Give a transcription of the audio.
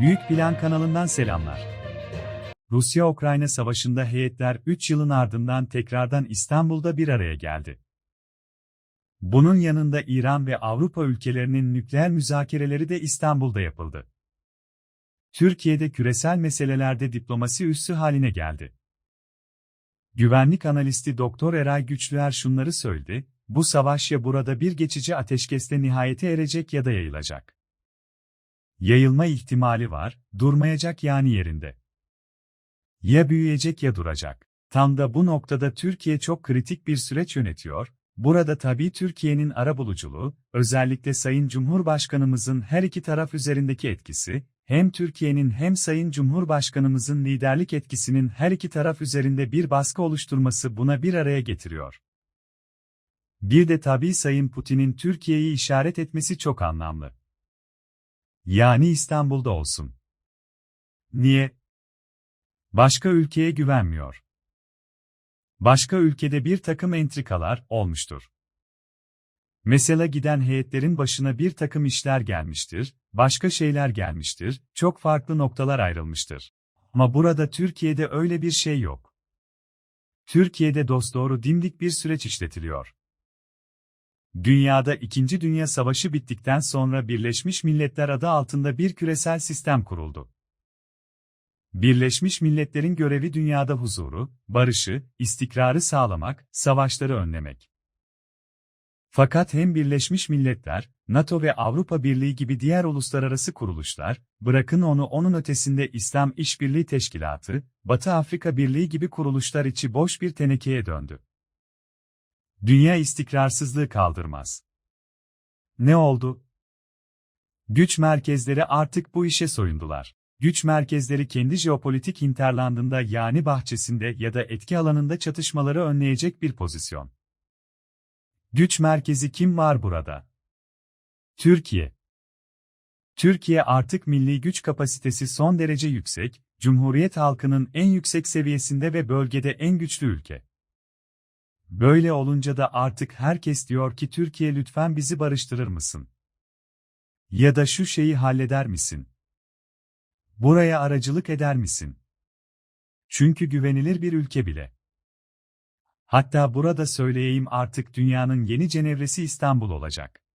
Büyük Plan kanalından selamlar. Rusya-Ukrayna savaşında heyetler 3 yılın ardından tekrardan İstanbul'da bir araya geldi. Bunun yanında İran ve Avrupa ülkelerinin nükleer müzakereleri de İstanbul'da yapıldı. Türkiye'de küresel meselelerde diplomasi üssü haline geldi. Güvenlik analisti Doktor Eray Güçlüer şunları söyledi, bu savaş ya burada bir geçici ateşkesle nihayete erecek ya da yayılacak. Yayılma ihtimali var, durmayacak yani yerinde. Ya büyüyecek ya duracak. Tam da bu noktada Türkiye çok kritik bir süreç yönetiyor, burada tabii Türkiye'nin arabuluculuğu, özellikle Sayın Cumhurbaşkanımızın her iki taraf üzerindeki etkisi, hem Türkiye'nin hem Sayın Cumhurbaşkanımızın liderlik etkisinin her iki taraf üzerinde bir baskı oluşturması buna bir araya getiriyor. Bir de tabii Sayın Putin'in Türkiye'yi işaret etmesi çok anlamlı. Yani İstanbul'da olsun. Niye? Başka ülkeye güvenmiyor. Başka ülkede bir takım entrikalar olmuştur. Mesela giden heyetlerin başına bir takım işler gelmiştir, başka şeyler gelmiştir, çok farklı noktalar ayrılmıştır. Ama burada Türkiye'de öyle bir şey yok. Türkiye'de dosdoğru dimdik bir süreç işletiliyor. Dünyada İkinci Dünya Savaşı bittikten sonra Birleşmiş Milletler adı altında bir küresel sistem kuruldu. Birleşmiş Milletler'in görevi dünyada huzuru, barışı, istikrarı sağlamak, savaşları önlemek. Fakat hem Birleşmiş Milletler, NATO ve Avrupa Birliği gibi diğer uluslararası kuruluşlar, bırakın onu onun ötesinde İslam İşbirliği Teşkilatı, Batı Afrika Birliği gibi kuruluşlar içi boş bir tenekeye döndü. Dünya istikrarsızlığı kaldırmaz. Ne oldu? Güç merkezleri artık bu işe soyundular. Güç merkezleri kendi jeopolitik hinterlandında yani bahçesinde ya da etki alanında çatışmaları önleyecek bir pozisyon. Güç merkezi kim var burada? Türkiye. Türkiye artık milli güç kapasitesi son derece yüksek, Cumhuriyet halkının en yüksek seviyesinde ve bölgede en güçlü ülke. Böyle olunca da artık herkes diyor ki Türkiye lütfen bizi barıştırır mısın? Ya da şu şeyi halleder misin? Buraya aracılık eder misin? Çünkü güvenilir bir ülke bile. Hatta burada söyleyeyim artık dünyanın yeni Cenevre'si İstanbul olacak.